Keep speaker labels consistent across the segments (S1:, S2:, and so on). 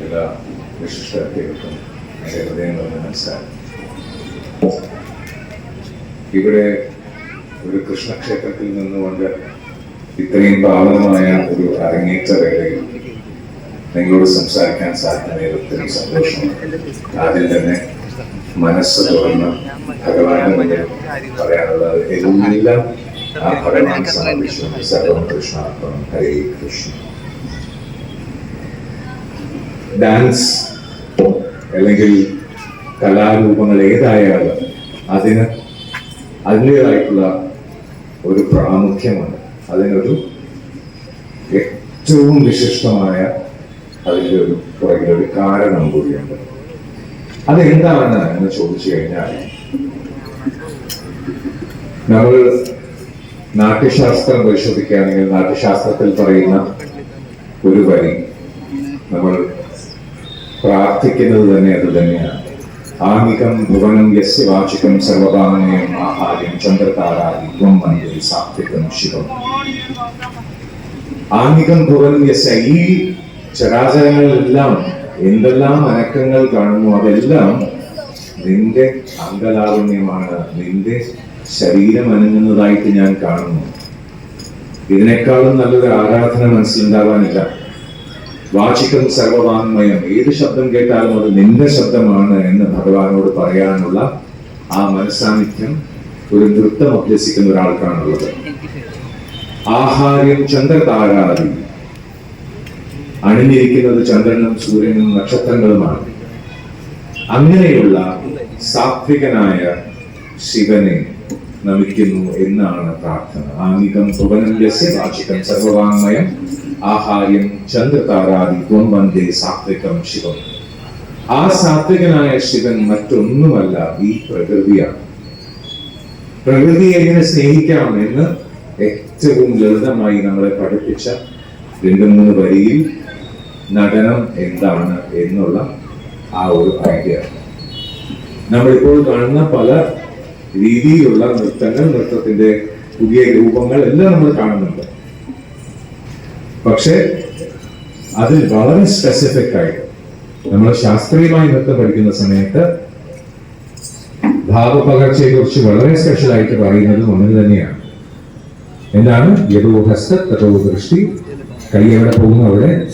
S1: എല്ലാ വിശിഷ്ട വ്യക്തികൾക്കും എന്റെ ഹൃദയം നിറഞ്ഞ നമസ്കാരം ഇവിടെ ഒരു കൃഷ്ണക്ഷേത്രത്തിൽ നിന്നുകൊണ്ട് ഇത്രയും പാവനമായ ഒരു അരങ്ങേറ്റ വേളയിൽ നിങ്ങളോട് സംസാരിക്കാൻ സാധിക്കുന്നതിൽ ഒത്തിരി സന്തോഷമുണ്ട് ആദ്യം തന്നെ മനസ്സ് തുറന്ന് ഭഗവാന്റെ മുന്നിൽ പറയാനുള്ളത് എല്ലാം ആ ഭഗവാൻ സമർപ്പിച്ചു സർവം കൃഷ്ണാർത്ഥം ഹരേ കൃഷ്ണ. ഡാൻസ് അല്ലെങ്കിൽ കലാരൂപങ്ങൾ ഏതായാലും അതിന് അതിന്റെതായിട്ടുള്ള ഒരു പ്രാമുഖ്യമാണ് അതിനൊരു ഏറ്റവും വിശിഷ്ടമായ അതിന്റെ ഒരു പുറകിലൊരു കാരണം കൂടിയുണ്ട്. അതെന്താണ് എന്ന് ചോദിച്ചു കഴിഞ്ഞാൽ നമ്മൾ നാട്യശാസ്ത്രം പരിശോധിക്കുകയാണെങ്കിൽ നാട്യശാസ്ത്രത്തിൽ പറയുന്ന ഒരു വരി നമ്മൾ പ്രാർത്ഥിക്കുന്നത് തന്നെ അത് തന്നെയാണ്. ആംഗികം ഭുവനം യസ്യ വാചികം സർവകാമനയം ആഹാര്യം ചന്ദ്രതാരാധിത്വം ത്വം മന്ദിരി സാത്വികം ശിവം. ആംഗികം ഭുവനം യസ്യ ഈ ചരാചരങ്ങളിലെല്ലാം എന്തെല്ലാം അനക്കങ്ങൾ കാണുന്നു അതെല്ലാം നിന്റെ അംഗലാവണ്യമാണ് നിന്റെ ശരീരം അനങ്ങുന്നതായിട്ട് ഞാൻ കാണുന്നു. ഇതിനേക്കാളും നല്ലൊരു ആരാധന മനസ്സിലുണ്ടാവാനില്ല. വാചികം സർവവാങ്മയം. ഏത് ശബ്ദം കേട്ടാലും അത് നിന്റെ ശബ്ദമാണ് എന്ന് ഭഗവാനോട് പറയാനുള്ള ആ മനസാന്നിധ്യം ഒരു നൃത്തം അഭ്യസിക്കുന്ന ഒരാൾക്കാണുള്ളത്. ആഹാര്യം ചന്ദ്രതാരാതി അണിഞ്ഞിരിക്കുന്നത് ചന്ദ്രനും സൂര്യനും നക്ഷത്രങ്ങളുമാണ്. അങ്ങനെയുള്ള സാത്വികനായ ശിവനെ നമിക്കുന്നു എന്നാണ് പ്രാർത്ഥന. ആംഗികം ഭുവനം യസ്യ വാചികം സർവവാങ്മയം. ആഹാര്യം ചന്ദ്രതാരാദി ത്വം വന്ദേ സാത്വികം ശിവം ആ സാത്വികനായ ശിവൻ മറ്റൊന്നുമല്ല ഈ പ്രകൃതിയാണ്. പ്രകൃതിയെ എങ്ങനെ സ്നേഹിക്കാം എന്ന് ഏറ്റവും ലളിതമായി നമ്മളെ പഠിപ്പിച്ച രണ്ട് മൂന്ന് വരിയിൽ നടനം എന്താണ് എന്നുള്ള ആ ഒരു ഐഡിയ നമ്മളിപ്പോൾ കാണുന്ന പല രീതിയിലുള്ള നൃത്തങ്ങൾ നൃത്തത്തിന്റെ പുതിയ രൂപങ്ങൾ എല്ലാം നമ്മൾ കാണുന്നുണ്ട്. പക്ഷെ അതിൽ വളരെ സ്പെസിഫിക് ആയിട്ട് നമ്മൾ ശാസ്ത്രീയമായി നൃത്തം പഠിക്കുന്ന സമയത്ത് ഭാവപകർച്ചയെ കുറിച്ച് വളരെ സ്പെഷ്യൽ ആയിട്ട് പറയുന്നത് ഒന്നിന് തന്നെയാണ്. എന്താണ്? യഥോഹസ്ത തഥോ ദൃഷ്ടി. കൈ എവിടെ പോകുന്നു അവിടെ?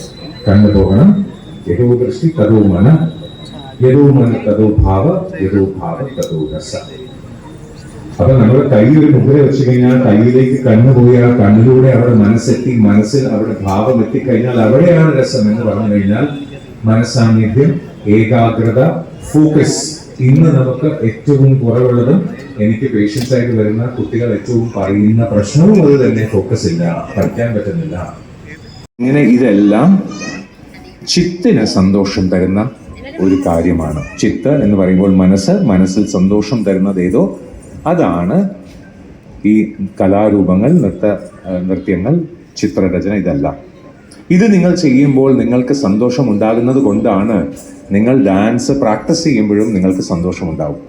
S1: കണ്ണു പോകണം. യഥോ ദൃഷ്ടി തഥോ മന. യഥോ മന തഥോ ഭാവ യഥോ ഭാവ തഥോ രസ. അപ്പൊ നമ്മൾ കയ്യിൽ ഒരു മുദ്ര വെച്ച് കഴിഞ്ഞാൽ കയ്യിലേക്ക് കണ്ണു പോയി ആ കണ്ണിലൂടെ അവിടെ മനസ്സെത്തി മനസ്സിൽ അവിടെ ഭാവം എത്തിക്കഴിഞ്ഞാൽ അവിടെയാണ് രസം എന്ന് പറഞ്ഞു കഴിഞ്ഞാൽ മനസ്സാന്നിധ്യം ഏകാഗ്രത ഫോക്കസ്. ഇന്ന് നമുക്ക് ഏറ്റവും കുറവുള്ളതും എനിക്ക് പേഷ്യൻസ് ആയിട്ട് വരുന്ന കുട്ടികൾ ഏറ്റവും പറയുന്ന പ്രശ്നവും അത് തന്നെ ഫോക്കസ് ഇല്ല പഠിക്കാൻ പറ്റുന്നില്ല. ഇങ്ങനെ ഇതെല്ലാം ചിത്തിന് സന്തോഷം തരുന്ന ഒരു കാര്യമാണ്. ചിത്ത് എന്ന് പറയുമ്പോൾ മനസ്സ് മനസ്സിൽ സന്തോഷം തരുന്നത് ഏതോ അതാണ് ഈ കലാരൂപങ്ങൾ നൃത്ത നൃത്യങ്ങൾ ചിത്രരചന ഇതെല്ലാം. ഇത് നിങ്ങൾ ചെയ്യുമ്പോൾ നിങ്ങൾക്ക് സന്തോഷം ഉണ്ടാകുന്നത് കൊണ്ടാണ് നിങ്ങൾ ഡാൻസ് പ്രാക്ടീസ് ചെയ്യുമ്പോഴും നിങ്ങൾക്ക് സന്തോഷം ഉണ്ടാവും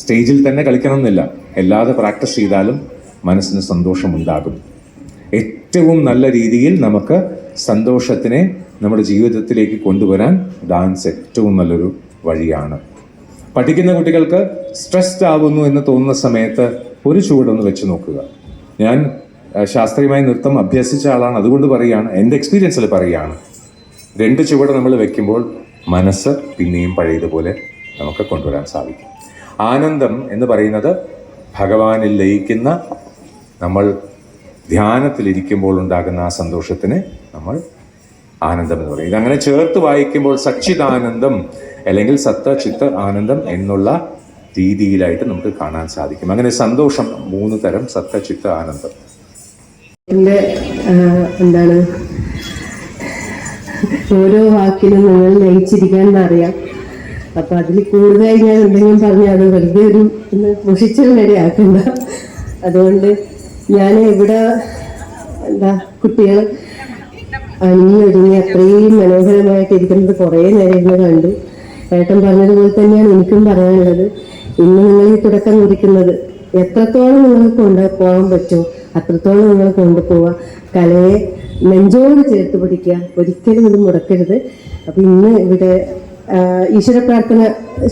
S1: സ്റ്റേജിൽ തന്നെ കളിക്കണമെന്നില്ല. അല്ലാതെ പ്രാക്ടീസ് ചെയ്താലും മനസ്സിന് സന്തോഷം ഉണ്ടാകും ഏറ്റവും നല്ല രീതിയിൽ നമുക്ക് സന്തോഷത്തിനെ നമ്മുടെ ജീവിതത്തിലേക്ക് കൊണ്ടുവരാൻ ഡാൻസ് ഏറ്റവും നല്ലൊരു വഴിയാണ്. പഠിക്കുന്ന കുട്ടികൾക്ക് സ്ട്രെസ്ഡ് ആവുന്നു എന്ന് തോന്നുന്ന സമയത്ത് ഒരു ചുവടൊന്ന് വെച്ച് നോക്കുക. ഞാൻ ശാസ്ത്രീയമായി നൃത്തം അഭ്യസിച്ച ആളാണ്. അതുകൊണ്ട് പറയുകയാണ് എന്റെ എക്സ്പീരിയൻസിൽ പറയുകയാണ്. രണ്ട് ചുവട് നമ്മൾ വെക്കുമ്പോൾ മനസ്സ് പിന്നെയും പഴയതുപോലെ നമുക്ക് കൊണ്ടുവരാൻ സാധിക്കും. ആനന്ദം എന്ന് പറയുന്നത് ഭഗവാനിൽ ലയിക്കുന്ന നമ്മൾ ധ്യാനത്തിലിരിക്കുമ്പോൾ ഉണ്ടാകുന്ന ആ സന്തോഷത്തിന് നമ്മൾ ആനന്ദം എന്ന് പറയും. ഇതങ്ങനെ ചേർത്ത് വായിക്കുമ്പോൾ സച്ചിദാനന്ദം അല്ലെങ്കിൽ സത്ത ചിത്ത ആനന്ദം എന്നുള്ള രീതിയിലായിട്ട് നമുക്ക് കാണാൻ സാധിക്കും. അങ്ങനെ സന്തോഷം മൂന്ന് തരം സത്ത ചിത്ത ആനന്ദം.
S2: എന്റെ എന്താണ് ഓരോ വാക്കിനും നിങ്ങൾ ലയിച്ചിരിക്കാൻ അറിയാം. അപ്പൊ അതിൽ കൂടുതലായി ഞാൻ എന്തെങ്കിലും പറഞ്ഞാൽ അത് വെറുതെ ഒരു മുഷിച്ചൽ വരെ ആക്കണ്ട. അതുകൊണ്ട് ഞാൻ ഇവിടെ എന്താ കുട്ടികൾ അണിഞ്ഞൊരുങ്ങി അത്രയും മനോഹരമായിട്ട് ഇരിക്കുന്നത് കുറേ നേരം കണ്ടു. ഏട്ടൻ പറഞ്ഞതുപോലെ തന്നെയാണ് എനിക്കും പറയാനുള്ളത്. ഇന്ന് നിങ്ങൾ ഈ തുടക്കം കുറിക്കുന്നത് എത്രത്തോളം നിങ്ങൾക്ക് കൊണ്ടുപോകാൻ പറ്റുമോ അത്രത്തോളം നിങ്ങൾ കൊണ്ടുപോവുക കലയെ നെഞ്ചോട് ചേർത്ത് പിടിക്കുക. ഒരിക്കലും ഇത് മുടക്കരുത്. അപ്പം ഇന്ന് ഇവിടെ ഈശ്വര പ്രാർത്ഥന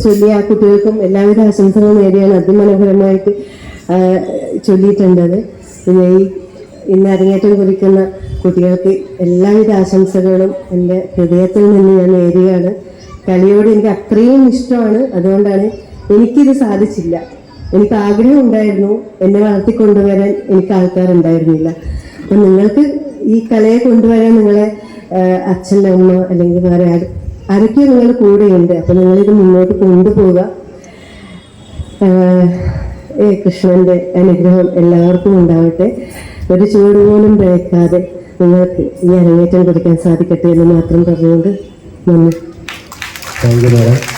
S2: ചൊല്ലിയ ആ കുട്ടികൾക്കും എല്ലാവിധ ആശംസകളും നേടിയാണ് അതിമനോഹരമായിട്ട് ചൊല്ലിയിട്ടുണ്ടത് പിന്നെ ഈ ഇന്ന് അരങ്ങേറ്റം കുറിക്കുന്ന കുട്ടികൾക്ക് എല്ലാവിധ ആശംസകളും എന്റെ ഹൃദയത്തിൽ നിന്ന് ഞാൻ നേരുകയാണ്. കളിയോട് എനിക്ക് അത്രയും ഇഷ്ടമാണ്. അതുകൊണ്ടാണ് എനിക്കിത് സാധിച്ചില്ല. എനിക്ക് ആഗ്രഹം ഉണ്ടായിരുന്നു എന്നെ വളർത്തിക്കൊണ്ടുവരാൻ എനിക്ക് ആൾക്കാരുണ്ടായിരുന്നില്ല. അപ്പം നിങ്ങൾക്ക് ഈ കലയെ കൊണ്ടുവരാൻ നിങ്ങളെ അച്ഛൻ അമ്മ അല്ലെങ്കിൽ വേറെ ആര് ആരൊക്കെ നിങ്ങളുടെ കൂടെയുണ്ട്. അപ്പം നിങ്ങളിത് മുന്നോട്ട് കൊണ്ടുപോവുക. കൃഷ്ണന്റെ അനുഗ്രഹം എല്ലാവർക്കും ഉണ്ടാവട്ടെ. ഒരു ചുവട് പോലും ഭയക്കാതെ നിങ്ങൾക്ക് ഈ അരങ്ങേറ്റം കൊടുക്കാൻ സാധിക്കട്ടെ എന്ന് മാത്രം പറഞ്ഞുകൊണ്ട് നന്ദി.
S3: Thank you madam